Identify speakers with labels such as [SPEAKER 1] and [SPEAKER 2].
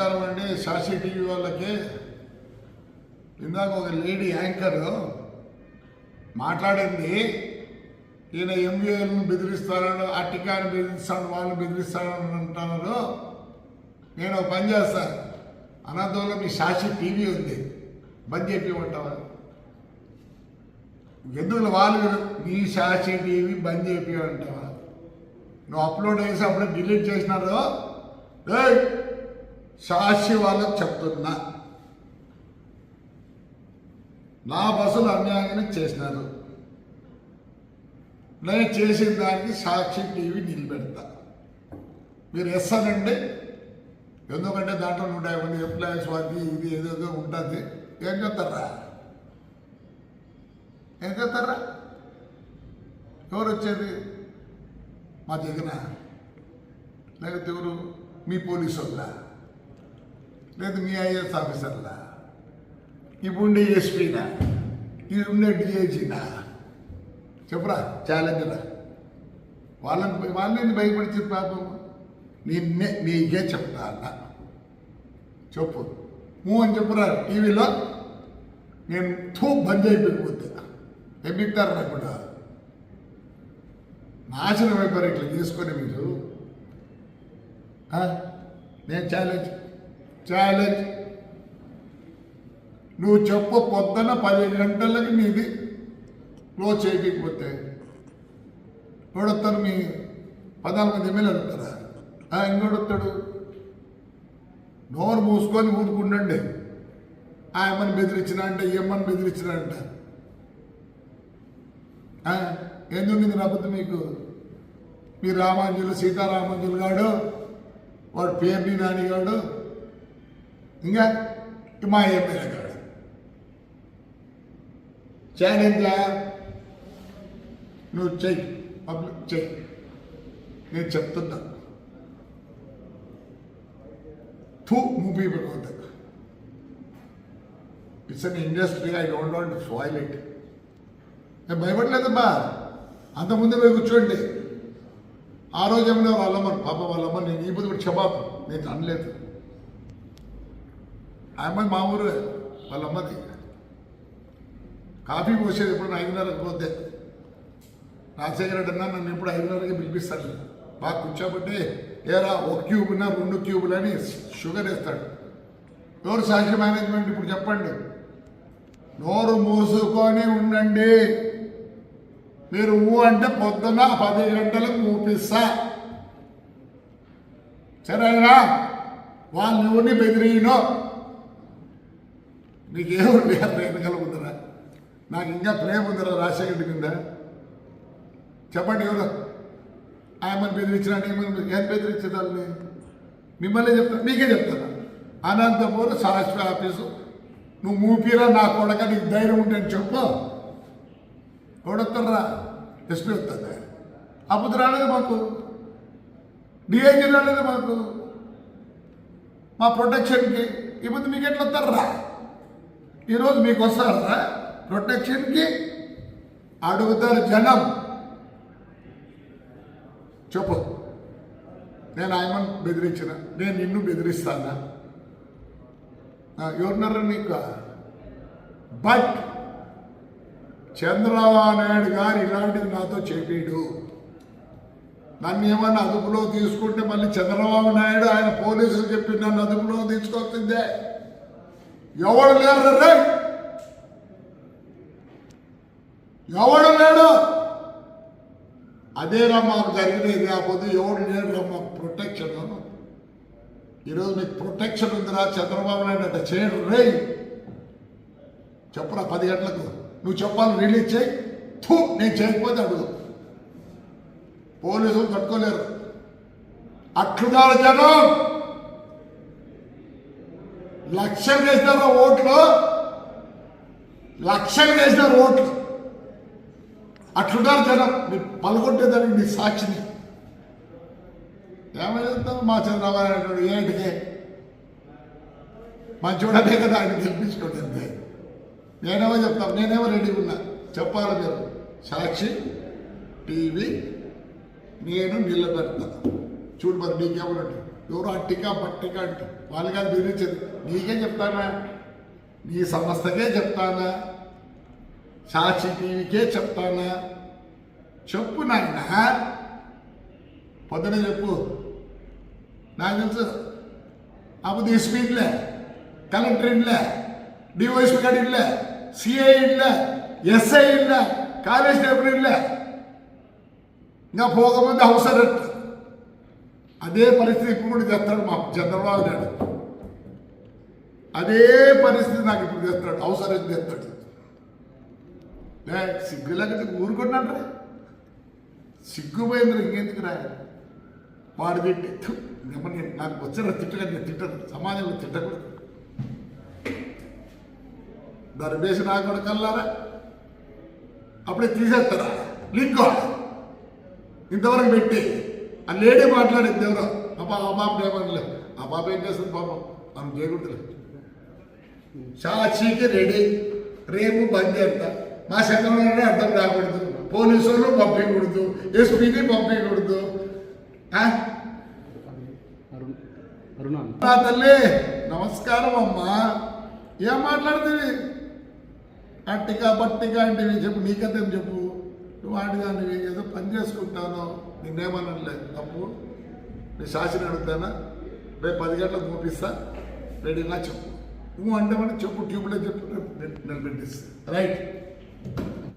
[SPEAKER 1] నమస్కారం అండి. సాక్షి టీవీ వాళ్ళకి. ఇందాక ఒక లేడీ యాంకర్ మాట్లాడింది. ఈయన ఎంబీఏలను బెదిరిస్తారని అట్టికాని బెదిరిస్తాను వాళ్ళని బెదిరిస్తారని అంటున్నారు. నేను ఒక పని చేస్తాను అనంతరంలో మీ సాక్షి టీవీ ఉంది. బంద్ చెప్పి ఉంటావా ఎందుకు వాళ్ళు మీ సాక్షి టీవీ బంద్ చెప్పి ఉంటావా నువ్వు అప్లోడ్ చేసి అప్పుడే డిలీట్ చేసినారు. రైట్ సాక్షి వాళ్ళకి చెప్తున్నా. నా బస్సులు అన్యాయంగానే చేసినారు. నేను చేసిన దానికి సాక్షి టీవీ నిలబెడతా. మీరు ఎస్ ఎందుకంటే దాంట్లో నూట యాభై ఎంప్లాయీస్ వారికి ఇది ఏదేదో ఉంటుంది. ఏం చెప్తారా? ఏం చెప్తారా? ఎవరు వచ్చేది? మా జగన. లేకపోతే ఎవరు? మీ పోలీసు వాళ్ళ లేదు మీ ఐఏఎస్ ఆఫీసర్లా? ఇప్పుడు ఉండే ఎస్పీనా? ఇది ఉండే డిఐజీనా? చెప్పరా ఛాలెంజ్రా. వాళ్ళని వాళ్ళని భయపడితే పాపం? నిన్నే నీకే చెప్తా అన్న. చెప్పు. నువ్వు అని చెప్పురా టీవీలో? నేను తూ బంద్ అయిపోయిపోతే ఏం బిక్తారు రాకుండా నాశనం అయిపోయారు ఇట్లా తీసుకొని మీరు. నేను ఛాలెంజ్ ఛాలెంజ్. నువ్వు చెప్పు పొద్దున పది గంటలకి మీది క్లోజ్ చేయకపోతే ఎవడొస్తాను మీ పద్నాలుగు మంది ఎమ్మెల్యేలు ఉంటారా? ఆ, ఇంకోడొస్తాడు నోరు మూసుకొని ఊరుకుండండి. ఆ ఏమని బెదిరించిన అంటే ఏమని బెదిరించిన అంట. ఎందుకు మీకు? మీ రామాంజులు సీతారామాంజులు గాడు వాడు పేర్ని నానిగాడు ఇంకా మా ఎమ్మెల్యే గాడు ఛాలెంజ్లా నువ్వు చెయ్యి. పబ్లిక్ చెయ్యి. నేను చెప్తున్నా. To movie Bhagavanth it's an industry I don't want soil it నేను భయపడలేదమ్మా. అంతకుముందే పోయి కూర్చోండి. ఆ రోజు ఏమన్నా వాళ్ళమ్మ పాప వాళ్ళమ్మ నేను ఈ బుద్ధి క్షమాపం నేను అనలేదు. అమ్మాయి మా ఊరు వాళ్ళమ్మది కాఫీ పోసేది ఎప్పుడు ఐదున్నరకు పోతే. రాజశేఖర రెడ్డి అన్న నన్ను ఎప్పుడు ఐదున్నరకి పిలిపిస్తాడు. బాగా కూర్చోబట్టి ఏరా ఒక క్యూబునా రెండు క్యూబులు అని షుగర్ వేస్తాడు. ఎవరు సాక్షి మేనేజ్మెంట్ ఇప్పుడు చెప్పండి. నోరు మూసుకొని ఉండండి. మీరు ఊ అంటే పొద్దున పది గంటలకు ఊపిస్తా. సరేనా? వాళ్ళని ఎవరిని బెదిరియను మీకు ఎవరు లేరు వెనకాల నాకు ఇంకా ప్రేమ ఉందరా రాజశేఖర్ కింద చెప్పండి ఎవరు? ఆయమని బెదిరించిన ఏమని ఏం బెదిరించేదాన్ని మిమ్మల్ని చెప్తాను మీకే చెప్తాను. అనంతపురం శాస్త్ర ఆఫీసు. నువ్వు మూపిరా నా కొడక నీకు ధైర్యం ఉంటే అని చెప్పు. ఎవడొస్తారా ఎస్పీ వస్తుంది అప్పుడు రాలేదు మాకు. డిఐజీ రాలేదు మాకు. మా ప్రొటెక్షన్కి. ఇప్పుడు మీకు ఎట్లా వస్తారా ఈరోజు మీకు వస్తారా ప్రొటెక్షన్కి అడుగుతారు జనం. చెప్పు. నేను ఆయమని బెదిరించిన. నేను నిన్ను బెదిరిస్తానా? ఆ, ఎవరున్నారా నీకు? బట్ చంద్రబాబు నాయుడు గారు ఇలాంటిది నాతో చెప్పాడు. నన్ను ఏమన్నా అదుపులో తీసుకుంటే మళ్ళీ చంద్రబాబు నాయుడు ఆయన పోలీసులు చెప్పి నన్ను అదుపులో తీసుకోవాల్సిందే ఎవడు లేడు రే? ఎవడు లేడు? అదేరా మాకు జరిగినది కాకపోతే ఎవడు లేడురా మాకు ప్రొటెక్షన్ ఈరోజు మీకు ప్రొటెక్షన్ ఉందిరా చంద్రబాబు నాయుడు అంటే చేయడు రే. చెప్పరా పది గంటలకు. నువ్వు చెప్పాలి రిలీజ్ చేయి. థూ నేను చేయకపోతే అడుగు. పోలీసులు తట్టుకోలేరు. అట్లున్నారు జనం! లక్షలు వేసినారు ఓట్లు. లక్షలు వేసినారు ఓట్లు. అట్లున్నారు జనం. మీరు పలగొట్టేదానికి మీ సాక్షిని. ఏమైనా మా చంద్రబాబు నాయుడు ఏంటికి మంచోడనే కదా ఆయన గెలిపించుకోండి అంతే నేనేమో చెప్తాను. నేనేమో రెడీ ఉన్నా. చెప్పాలి మీరు. సాక్షి టీవీ నేను నిలబెడతా. చూడు మరి నీకేమన్నట్టు ఎవరు అట్టిగా పట్టిగా అంటు వాళ్ళు కాదు బెదిరించారు నీకే చెప్తానా నీ సంస్థకే చెప్తానా సాక్షి టీవీకే చెప్తానా చెప్పు నాయన పొద్దున చెప్పు నాకు తెలుసు అప్పుడు ఎస్పీ ఇడ్లే కలెక్టర్ ఇడ్లే డిఓఎస్పీ గారు ఇడ్లే సిఐ ఇడ్లే ఎస్ఐ ఇడ్లే కాలేజ్ టేబుల్ ఇడ్లే ఇంకా పోకముందు అవసరం అదే పరిస్థితి ఇప్పుడు కూడా చేస్తాడు మా చంద్రబాబు నాయుడు. అదే పరిస్థితి నాకు ఇప్పుడు చేస్తాడు అవసరం అరెస్ట్ చేస్తాడు? సిగ్గులకి ఊరుకున్నాడు సిగ్గుపోయింది ఇంకెందుకు రా? వాడు తిట్టి "థు, నాకు వచ్చిన తిట్టగా నేను తిట్టను సమాజంలో తిట్టకూడదు. దాని వేసి నాకు కూడా అప్పుడే తీసేస్తారా? లింక్ ఇంతవరకు పెట్టి ఆ లేడీ మాట్లాడింది ఎవరో? అబ్బా ఆ పాప ఏమనలే ఆ పాప ఏం చేస్తుంది పాపం? మనం చేయకూడదులే సాక్షికి రెడీ. రేపు బంద్ చేస్తా. మా చంద్రబాబు అర్థం రాకూడదు పోలీసులు పంపించకూడదు. ఎస్పీని పంపించకూడదు. ఆ? నా తల్లి నమస్కారం అమ్మా. ఏం మాట్లాడుతుంది? అట్టిగా బట్టిగా అంటే చెప్పు నీకదేం చెప్పు. నువ్వు ఆడిదానివి ఏదో పని చేసుకుంటాను నిన్నేమనలే తప్పు. నేను శాసన అడుగుతానా? రేపు పది గంటలకు పంపిస్తా. రెడీనా చెప్పు. నువ్వు అంటే చెప్పు ట్యూబ్లో చెప్పు. నిలబెట్టిస్తా రైట్.